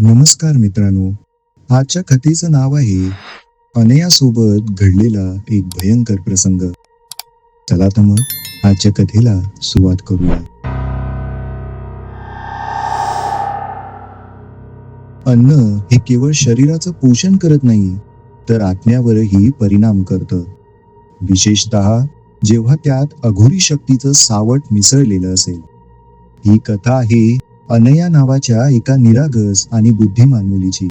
नमस्कार मित्रांनो. आजच्या कथेचं नाव आहे अनयासोबत घडलेला एक भयंकर प्रसंग. चला तर मग आजच्या कथेला सुरुवात करूया. अन्न हे केवळ शरीराचं पोषण करत नाही तर आत्म्यावरही परिणाम करतं. विशेषतः जेव्हा त्यात अघोरी शक्तीचं सावट मिसळलेलं असेल. ही कथा आहे अनया नावाच्या एका निरागस आणि बुद्धिमान मुलीची.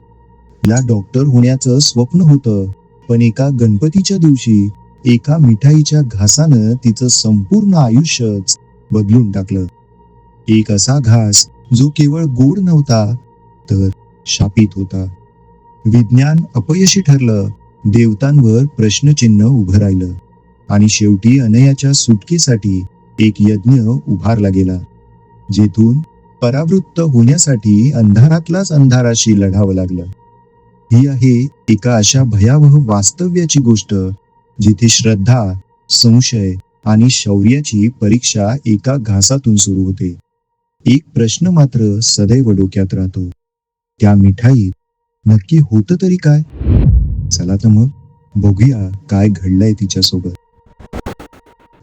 तिला डॉक्टर होण्याचं स्वप्न होतं पण एका गणपतीच्या दिवशी एका मिठाईच्या घासानं तिचं संपूर्ण आयुष्यच बदलून टाकलं. एक असा घास जो केवळ गोड नव्हता तर शापित होता. विज्ञान अपयशी ठरलं देवतांवर प्रश्नचिन्ह उभं राहिलं. आणि शेवटी अनयाच्या सुटकेसाठी एक यज्ञ उभारला गेला जेथून परावृत्त होण्यासाठी अंधारातलाच अंधाराशी लढावं लागलं. ही आहे एका अशा भयावह वास्तव्याची गोष्ट जिथे श्रद्धा संशय आणि शौर्याची परीक्षा एका घासातून सुरू होते. एक प्रश्न मात्र सदैव डोक्यात राहतो. त्या मिठाईत नक्की होतं तरी काय? चला तर मग बघूया काय घडलंय तिच्यासोबत.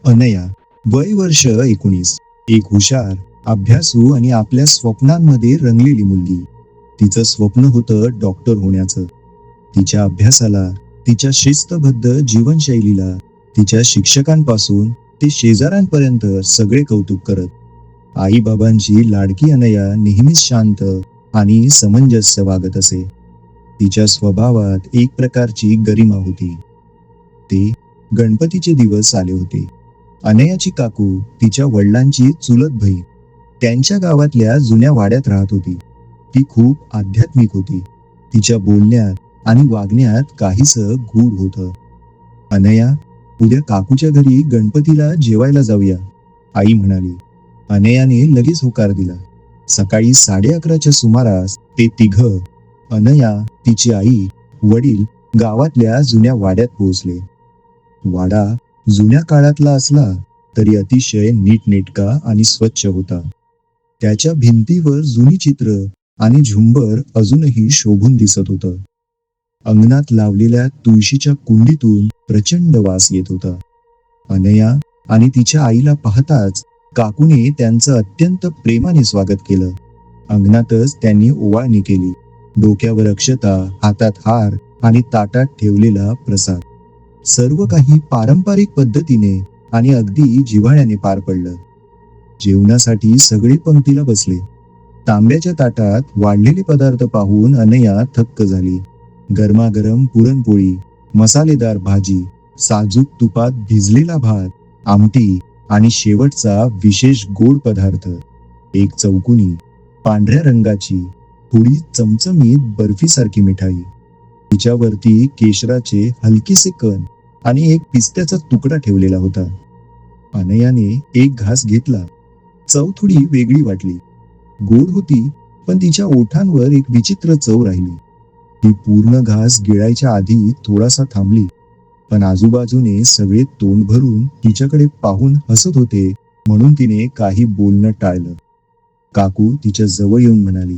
अनया वय वर्ष एकोणीस. एक हुशार अभ्यासू हो आणि आपल्या स्वप्नांमध्ये रंगलेली मुलगी. तिचं स्वप्न होतं डॉक्टर होण्याचं. तिच्या अभ्यासाला तिच्या शिस्तबद्ध जीवनशैलीला तिच्या शिक्षकांपासून ते शेजाऱ्यांपर्यंत सगळे कौतुक करत. आई बाबांची लाडकी अनया नेहमीच शांत आणि समंजस्य वागत असे. तिच्या स्वभावात एक प्रकारची गरिमा होती. ते गणपतीचे दिवस आले होते. अनयाची काकू तिच्या वडिलांची चुलत बहीण. त्यांच्या गावातल्या जुन्या वाड्यात राहत होती. ती खूप आध्यात्मिक होती. तिच्या बोलण्यात आणि वागण्यात काहीस गूढ होत. अनया उद्या काकूच्या घरी गणपतीला जेवायला जाऊया आई म्हणाली. अनयाने लगेच होकार दिला. सकाळी साडे अकराच्या सुमारास ते तिघ अनया तिची आई वडील गावातल्या जुन्या वाड्यात पोहोचले. वाडा जुन्या काळातला असला तरी अतिशय नीटनेटका आणि स्वच्छ होता. त्याच्या भिंतीवर जुनी चित्र आणि झुंबर अजूनही शोभून दिसत होतं. अंगणात लावलेल्या तुळशीच्या कुंडीतून प्रचंड वास येत होता. अनया आणि तिच्या आईला पाहताच काकूने त्यांचं अत्यंत प्रेमाने स्वागत केलं. अंगणातच त्यांनी ओवाळणी केली. डोक्यावर अक्षता हातात हार आणि ताटात ठेवलेला प्रसाद. सर्व काही पारंपरिक पद्धतीने आणि अगदी जिव्हाळ्याने पार पडलं. जेवणासाठी सगळे पंक्तीला बसले. तांब्याच्या ताटात वाढलेले पदार्थ पाहून अनया थक्क झाली. गरमागरम पुरणपोळी मसालेदार भाजी साजूक तुपात भिजलेला भात आमटी आणि शेवटचा विशेष गोड पदार्थ. एक चौकुनी पांढऱ्या रंगाची थोडी चमचमीत बर्फीसारखी मिठाई. तिच्यावरती केशराचे हलकेसे कण आणि एक पिस्त्याचा तुकडा ठेवलेला होता. अनयाने एक घास घेतला. चव थोडी वेगळी वाटली. गोड होती पण तिच्या ओठांवर एक विचित्र चव राहिली. ती पूर्ण घास गिळायच्या आधी थोडासा थांबली पण आजूबाजूने सगळे तोंड भरून तिच्याकडे पाहून हसत होते म्हणून तिने काही बोलणं टाळलं. काकू तिच्या जवळ येऊन म्हणाली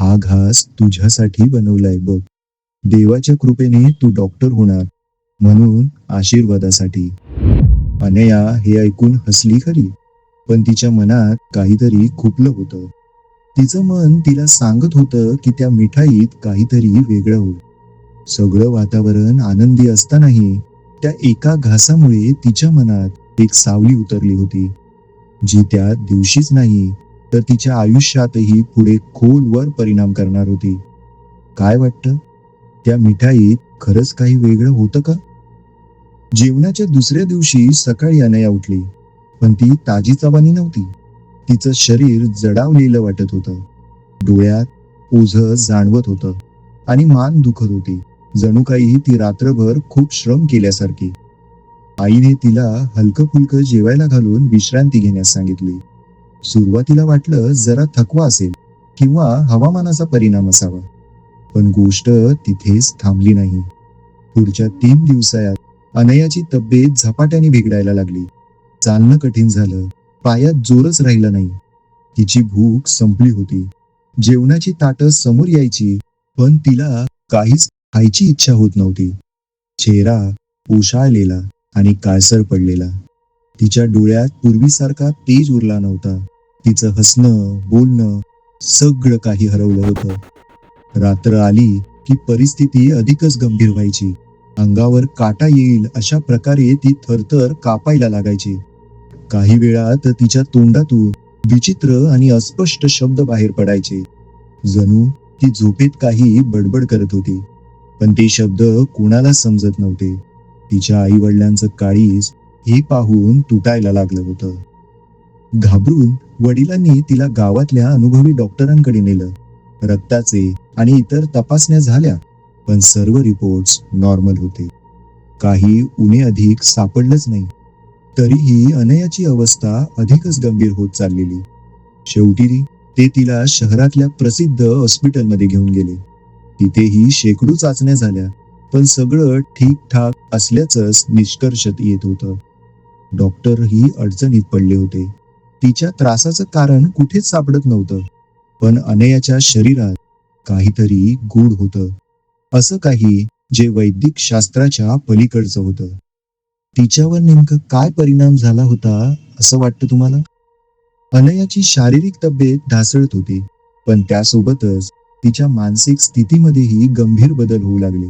हा घास तुझ्यासाठी बनवलाय बघ. देवाच्या कृपेने तू डॉक्टर होणार म्हणून आशीर्वादासाठी. अनया हे ऐकून हसली खरी. पण तिच्या मनात काहीतरी खुपलं होतं. तिचं मन तिला सांगत होतं की त्या मिठाईत काहीतरी वेगळं होईल. सगळं वातावरण आनंदी असतानाही त्या एका घासामुळे तिच्या मनात एक सावली उतरली होती. जी त्या दिवशीच नाही तर तिच्या आयुष्यातही पुढे खोलवर परिणाम करणार होती. काय वाटतं? त्या मिठाईत खरंच काही वेगळं होतं का? जेवणाच्या दुसऱ्या दिवशी सकाळी अनया उठली. पण ती ताजी चवानी नव्हती. तिचं शरीर जडावलेलं वाटत होतं. डोळ्यात ओझ जाणवत होतं आणि मान दुखत होती. जणू काही ती रात्रभर खूप श्रम केल्यासारखी. आईने तिला हलकं फुलकं जेवायला घालून विश्रांती घेण्यास सांगितली. सुरुवातीला वाटलं जरा थकवा असेल किंवा हवामानाचा परिणाम असावा. पण गोष्ट तिथेच थांबली नाही. पुढच्या तीन दिवसात अनयाची तब्येत झपाट्याने बिघडायला लागली. चालणं कठीण झालं. पायात जोरच राहिला नाही. तिची भूक संपली होती. जेवणाची ताटं समोर यायची पण तिला काहीच खायची इच्छा होत नव्हती. चेहरा ओशाळलेला आणि काळसर पडलेला. तिच्या डोळ्यात पूर्वीसारखा तेज उरला नव्हता. तिचं हसणं बोलणं सगळं काही हरवलं होतं. रात्र आली की परिस्थिती अधिकच गंभीर व्हायची. अंगावर काटा येईल अशा प्रकारे ती थरथर कापायला लागायची. काही वेळात तिच्या तोंडातून विचित्र आणि अस्पष्ट शब्द बाहेर पडायचे. जणू ती झोपेत काही बडबड करत होती पण ते शब्द कोणाला समजत नव्हते. तिच्या आई वडिलांचं काळीज हे पाहून तुटायला लागलं होतं. घाबरून वडिलांनी तिला गावातल्या अनुभवी डॉक्टरांकडे नेलं रक्ताचे आणि इतर तपासण्या झाल्या पण सर्व रिपोर्ट्स नॉर्मल होते. काही उणे अधिक सापडलंच नाही. तरीही अनयाची अवस्था अधिकच गंभीर होत चाललेली. शेवटी ते तिला शहरातल्या प्रसिद्ध हॉस्पिटलमध्ये घेऊन गेले. तिथेही शेकडो चाचण्या झाल्या पण सगळं ठीकठाक असल्याचंच निष्कर्षात येत होतं. डॉक्टरही अडचणीत पडले होते. तिच्या त्रासाचं कारण कुठेच सापडत नव्हतं पण अनयाच्या शरीरात काहीतरी गूढ होतं. असं काही जे वैदिक शास्त्राच्या पलीकडचं होतं. तिच्यावर नेमकं काय परिणाम झाला होता असं वाटतं तुम्हाला? अनयाची शारीरिक तब्येत ढासळत होती पण त्यासोबतच तिच्या मानसिक स्थितीमध्येही गंभीर बदल होऊ लागले.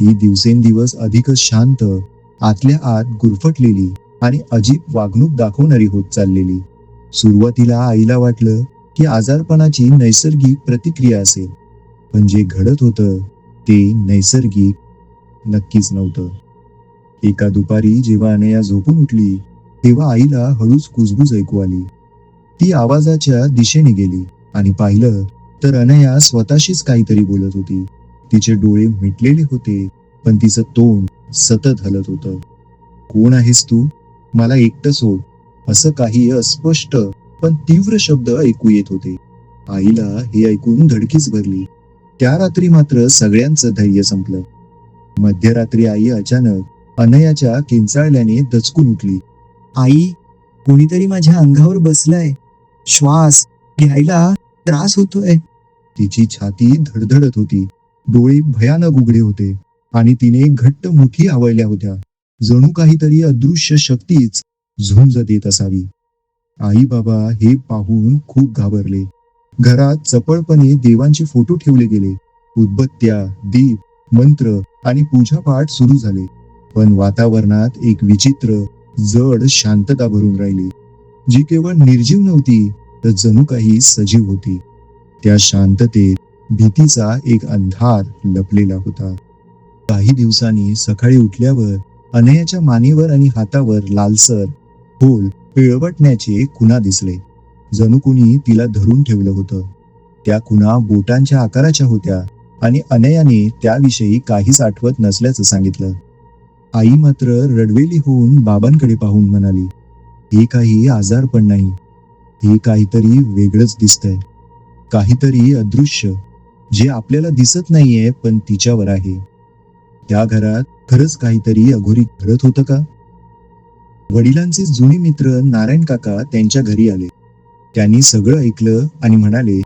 ती दिवसेंदिवस अधिकच शांत आतल्या आत गुरफटलेली आणि अजीब वागणूक दाखवणारी होत चाललेली. सुरुवातीला आईला वाटलं की आजारपणाची नैसर्गिक प्रतिक्रिया असेल पण जे घडत होतं ते नैसर्गिक नक्कीच नव्हतं. एका दुपारी जेव्हा अनया झोपून उठली तेव्हा आईला हळूच कुजबूज ऐकू आली. ती आवाजाच्या दिशेने गेली आणि पाहिलं तर अनया स्वतःशीच काहीतरी बोलत होती. तिचे डोळे मिटलेले होते पण तिचं तोंड सतत हलत होतं. कोण आहेस तू? मला एकटं सोड. असं काही अस्पष्ट पण तीव्र शब्द ऐकू येत होते. आईला हे ऐकून धडकीच भरली. त्या रात्री मात्र सगळ्यांचं धैर्य संपलं. मध्यरात्री आई अचानक अनयाच्या किंचाळल्याने दचकून उठली. आई कोणीतरी माझ्या अंगावर बसलाय. श्वास घ्यायला त्रास होतोय. तिची छाती धडधडत होती. डोळे भयानक उघडे होते आणि तिने घट्ट मुठी आवळल्या होत्या. जणू काहीतरी अदृश्य शक्तीच झुंज देत असावी. आई बाबा हे पाहून खूप घाबरले. घरात चपळपणे देवांचे फोटो ठेवले गेले. उदबत्त्या दीप मंत्र आणि पूजापाठ सुरू झाले. पण वातावरणात एक विचित्र जड शांतता भरून राहिली. जी केवळ निर्जीव नव्हती तर जणू काही सजीव होती. त्या शांततेत भीतीचा एक अंधार लपलेला होता. काही दिवसांनी सकाळी उठल्यावर अनयाच्या मानेवर आणि हातावर लालसर खोल पिळवटण्याचे खुणा दिसले. जणू कुणी तिला धरून ठेवलं होतं. त्या खुणा बोटांच्या आकाराच्या होत्या आणि अनयाने त्याविषयी काहीच आठवत नसल्याचं सांगितलं. आई मात्र रडवेली होऊन बाबांकडे पाहून म्हणाली हे काही आजार पण नाही. हे काहीतरी वेगळंच दिसतंय. काहीतरी अदृश्य जे आपल्याला दिसत नाहीये पण तिच्यावर आहे. त्या घरात खरंच काहीतरी अघोरी घडत होतं का? वडिलांचे जुने मित्र नारायण काका त्यांच्या घरी आले. त्यांनी सगळं ऐकलं आणि म्हणाले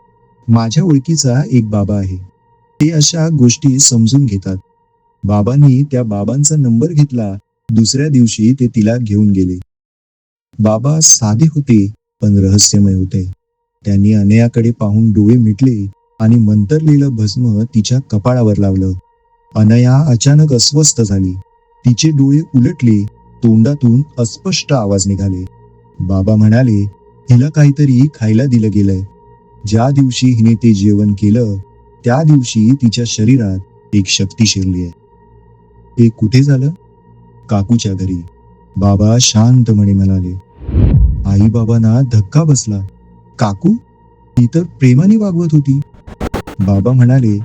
माझ्या ओळखीचा एक बाबा आहे. ते अशा गोष्टी समजून घेतात. बाबांनी त्या बाबांचा नंबर घेतला. दुसऱ्या दिवशी ते तिला घेऊन गेले. बाबा साधे होते पण रहस्यमय होते. त्यांनी अनयाकडे पाहून डोळे मिटले आणि मंतरलेलं भस्म तिच्या कपाळावर लावलं. अनया अचानक अस्वस्थ झाली. तिचे डोळे उलटले तोंडातून अस्पष्ट आवाज निघाले. बाबा म्हणाले हिला काहीतरी खायला दिलं गेलंय. ज्या दिवशी हिने ते जेवण केलं त्या दिवशी तिच्या शरीरात एक शक्ती शिरली आहे. हे कुठे झालं? काकूच्या घरी. बाबा शांतपणे म्हणाले आई बाबांना धक्का बसला. काकू ती तर प्रेमाने वागवत होती. बाबा म्हणाले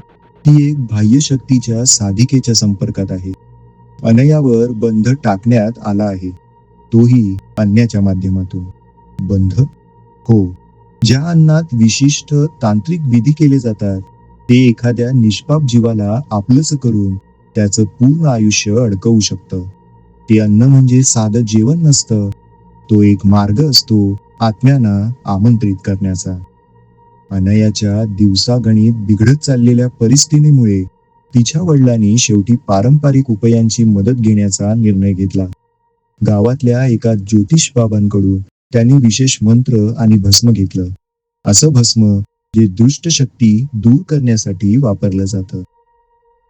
ती एक बाह्य शक्तीच्या साधिकेच्या संपर्कात आहे. अनयावर बंध टाकण्यात आला आहे. तोही अन्याच्या माध्यमातून. बंध? हो. ज्या अन्नात विशिष्ट तांत्रिक विधी केले जातात ते एखाद्या निष्पाप जीवाला आपलंच करून त्याचं पूर्ण आयुष्य अडकवू शकतं. ते अन्न म्हणजे साधं जेवण नसतं. तो एक मार्ग असतो आत्म्यांना आमंत्रित करण्याचा. अनयाच्या दिवसागणित बिघडत चाललेल्या परिस्थितीमुळे तिच्या वडिलांनी शेवटी पारंपरिक उपायांची मदत घेण्याचा निर्णय घेतला. गावातल्या एका ज्योतिष बाबांकडून त्यांनी विशेष मंत्र आणि भस्म घेतलं. असं भस्म जे दुष्ट शक्ती दूर करण्यासाठी वापरलं जातं.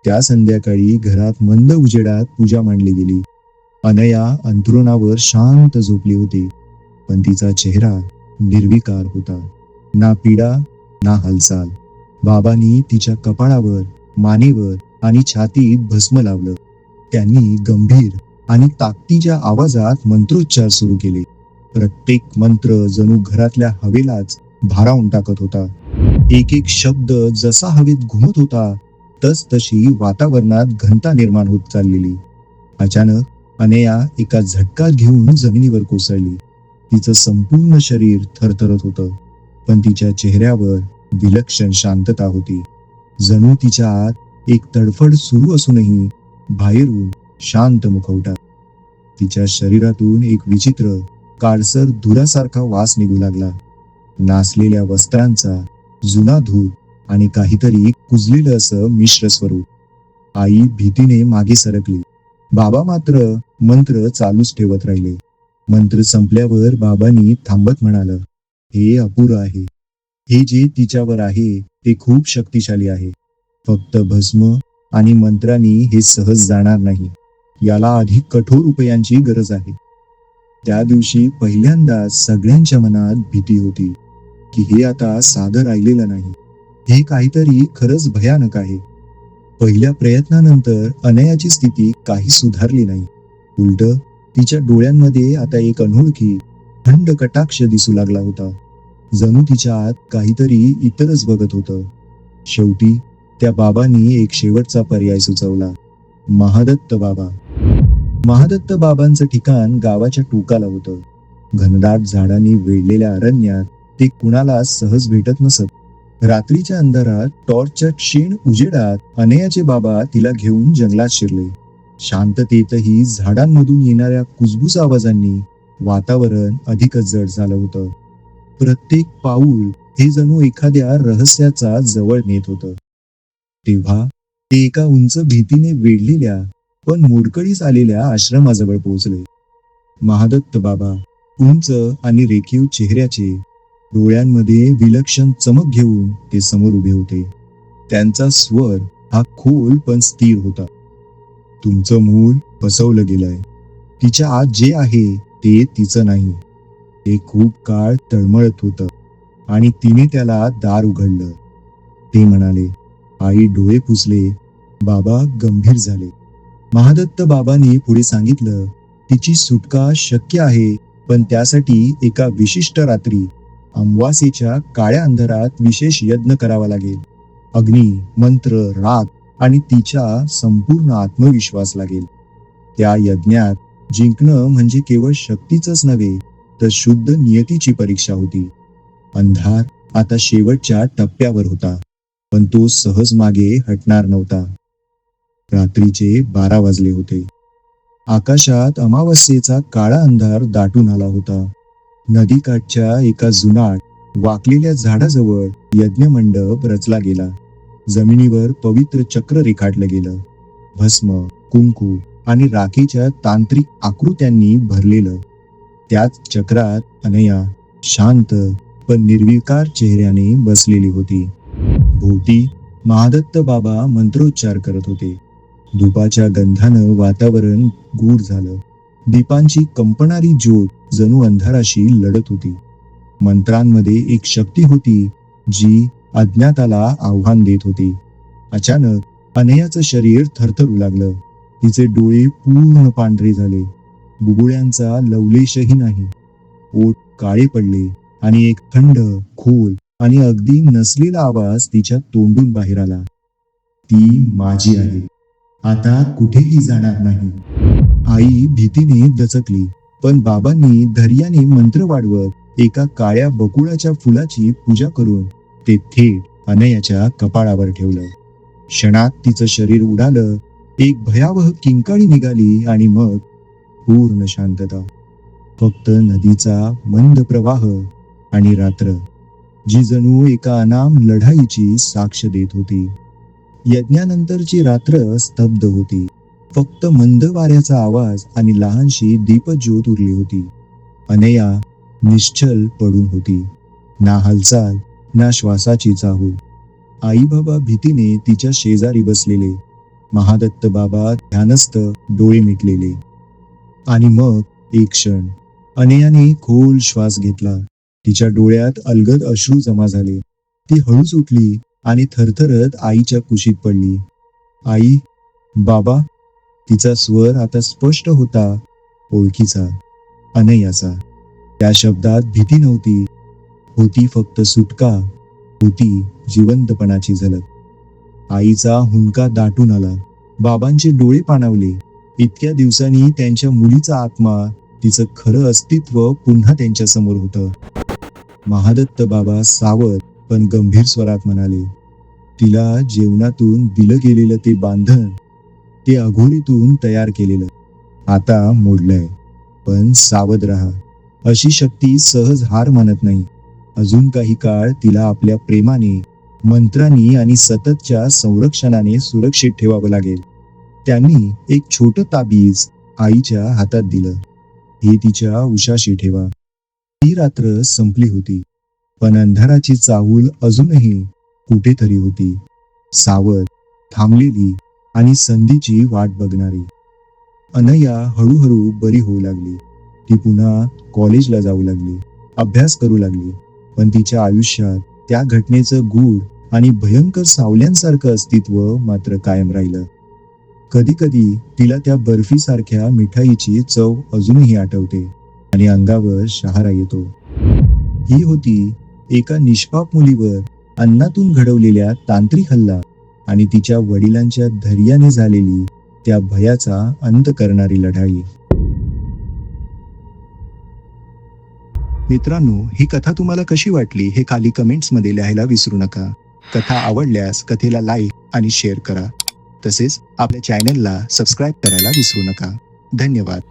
त्या संध्याकाळी घरात मंद उजेडात पूजा मांडली गेली. अनया अंथरुणावर शांत झोपली होती. पण तिचा चेहरा निर्विकार होता. ना पीडा ना हालचाल. बाबांनी तिच्या कपाळावर मानेवर आणि छातीत भस्म लावलं. त्यांनी गंभीर आणि ताकदीच्या आवाजात मंत्रोच्चार सुरू केले. प्रत्येक मंत्र जणू घरातल्या हवेलाच भारावून टाकत होता. एक एक शब्द जसा हवेत घुमत होता तसतशी वातावरणात घनता निर्माण होत चाललेली. अचानक अनेया एका झटका घेऊन जमिनीवर कोसळली. तिचं संपूर्ण शरीर थरथरत होतं पण तिच्या चेहऱ्यावर विलक्षण शांतता होती. जणू तिच्या आत एक तडफड सुरू असूनही बाहेरून शांत मुखवटा तिच्या शरीरातून एक विचित्र काळसर धुरासारखा वास निघू लागला. नासलेल्या वस्त्रांचा जुना धूर आणि काहीतरी कुजलेलं असं मिश्र स्वरूप. आई भीतीने मागे सरकली. बाबा मात्र मंत्र चालूच ठेवत राहिले. मंत्र संपल्यावर बाबांनी थांबत म्हणालं हे अपुरं आहे. हे जे तिच्यावर आहे ते खूप शक्तिशाली आहे. फक्त भस्म आणि मंत्रांनी हे सहज जाणार नाही. याला अधिक कठोर उपायांची गरज आहे. त्या दिवशी पहिल्यांदा सगळ्यांच्या मनात भीती होती की हे आता साधं राहिलेलं नाही. हे काहीतरी खरंच भयानक आहे. पहिल्या प्रयत्नानंतर अनयाची स्थिती काही सुधारली नाही. उलट तिच्या डोळ्यांमध्ये आता एक अनोळखी थंड कटाक्ष दिसू लागला होता. जणू तिच्या आत काहीतरी इतरच बघत होतं. शेवटी त्या बाबांनी एक शेवटचा पर्याय सुचवला. महादत्त बाबा. महादत्त बाबांचं ठिकाण गावाच्या टोकाला होतं. घनदाट झाडांनी वेढलेल्या अरण्यात ते कुणाला सहज भेटत नसत. रात्रीच्या अंधारात टॉर्चच्या क्षीण उजेडात अनयाचे बाबा तिला घेऊन जंगलात शिरले. शांततेतही झाडांमधून येणाऱ्या कुजबूज आवाजांनी वातावरण अधिकच जड झालं होतं. प्रत्येक पाऊल हे जणू एखाद्या रहस्याचा जवळ नेत होतं. तेव्हा ते एका उंच भीतीने वेढलेल्या पण मोडकळीस आलेल्या आश्रमाजवळ पोहोचले. महादत्त बाबा उंच आणि रेखीव चेहऱ्याचे डोळ्यांमध्ये विलक्षण चमक घेऊन ते समोर उभे होते. त्यांचा स्वर हा खोल पण स्थिर होता. तुमचं मूल फसवलं गेलंय. तिच्या आत जे आहे ते तिचं नाही. ते खूप काळ तळमळत होतं आणि तिने त्याला दार उघडलं. ते म्हणाले आई डोळे पुसले. बाबा गंभीर झाले. महादत्त बाबांनी पुढे सांगितलं तिची सुटका शक्य आहे पण त्यासाठी एका विशिष्ट रात्री अमवासीच्या काळ्या अंधारात विशेष यज्ञ करावा लागेल. अग्नी मंत्र राग आणि तिच्या संपूर्ण आत्मविश्वास लागेल. त्या यज्ञात जिंकणं म्हणजे केवळ शक्तीच नव्हे तर शुद्ध नियतीची परीक्षा होती. अंधार आता शेवटच्या टप्प्यावर होता पण तो सहज मागे हटणार नव्हता. रात्रीचे बारा वाजले होते. आकाशात अमावस्येचा काळा अंधार दाटून आला होता. नदीकाठच्या एका जुनाट वाकलेल्या झाडाजवळ यज्ञ मंडप रचला गेला. जमिनीवर पवित्र चक्र रेखाटलं गेलं. भस्म कुंकू आणि राखीच्या तांत्रिक आकृत्यांनी भरलेलं. त्याच चक्रात अनया शांत पण निर्विकार चेहऱ्याने बसलेली होती. भोवती महादत्त बाबा मंत्रोच्चार करत होते. धुपाच्या गंधानं वातावरण गूढ झालं. दीपांची कंपणारी ज्योत जणू अंधाराशी लढत होती. मंत्रांमध्ये एक शक्ती होती जी अज्ञाताला आव्हान देत होती. अचानक अनयाचं शरीर थरथरू लागलं. तिचे डोळे पूर्ण पांढरे झाले. बुबुळ्यांचा लवलेशही नाही. ओठ काळे पडले आणि एक थंड खोल आणि अगदी नसलेला आवाज तिच्या तोंडून बाहेर आला. ती माझी आहे. आता कुठेही जाणार नाही. आई भीतीने दचकली पण बाबांनी धैर्याने मंत्र वाढवत एका काळ्या बकुळाच्या फुलाची पूजा करून ते थेट अनयाच्या कपाळावर ठेवलं. क्षणात तिचं शरीर उडालं एक भयावह किंकाळी निघाली आणि मग पूर्ण शांतता. फक्त नदीचा मंद प्रवाह आणि रात्र जी जणू एका अनाम लढाईची साक्ष देत होती. यज्ञानंतरची रात्र स्तब्ध होती. फक्त मंद वाऱ्याचा आवाज आणि लहानशी दीपज्योत उरली होती. अनया निश्चल पडून होती. ना हालचाल ना श्वासाची चाहूल. आई बाबा भीतीने तिच्या शेजारी बसलेले. महादत्त बाबा ध्यानस्थ डोळे मिटलेले. आणि मग एक क्षण अनयाने खोल श्वास घेतला. तिच्या डोळ्यात अलगद अश्रू जमा झाले. ती हळूच उठली आणि थरथरत आईच्या कुशीत पडली. आई बाबा तिचा स्वर आता स्पष्ट होता ओळखीचा अनयाचा. त्या शब्दात भीती नव्हती. होती फक्त सुटका होती जिवंतपणाची झलक. आईचा हुंका दाटून आला. बाबांचे डोळे पाणावले. इतक्या दिवसांनी त्यांच्या मुलीचा आत्मा तिचं खरं अस्तित्व पुन्हा त्यांच्यासमोर होतं. महादत्त बाबा सावध पण गंभीर स्वरात म्हणाले तिला जेवणातून दिलं गेलेलं ते बांधण ते अघोरीतून तयार केलेलं. आता मोडलंय. पण सावध रहा. अशी शक्ती सहज हार मानत नाही. अजून काही काळ तिला आपल्या प्रेमाने मंत्रांनी आणि सततच्या संरक्षणाने सुरक्षित ठेवावं लागेल. त्यांनी एक छोट ताबीज आईच्या हातात दिलं. हे तिच्या उशाशी ठेवा. ती रात्र संपली होती. पण अंधाराची चाहूल अजूनही कुठेतरी होती. सावध थांबलेली आणि संधीची वाट बघणारी. अनया हळूहळू बरी होऊ लागली. ती पुन्हा कॉलेजला जाऊ लागली. अभ्यास करू लागली. पण तिच्या आयुष्यात त्या घटनेचं गूढ आणि भयंकर सावल्यांसारखं अस्तित्व मात्र कायम राहिलं. कधी कधी तिला त्या बर्फीसारख्या मिठाईची चव अजूनही आठवते आणि अंगावर शहारा येतो. ही होती एका निष्पाप मुलीवर अन्नातून घडवलेल्या तांत्रिक हल्ला आणि तिच्या वडिलांच्या धैर्याने झालेली त्या भयाचा अंत करणारी लढाई. मित्रांनो ही कथा तुम्हाला कशी वाटली हे खाली कमेंट्समध्ये लिहायला विसरू नका. कथा आवडल्यास कथेला लाईक आणि शेअर करा. तसेच आपल्या चॅनलला सबस्क्राईब करायला विसरू नका. धन्यवाद.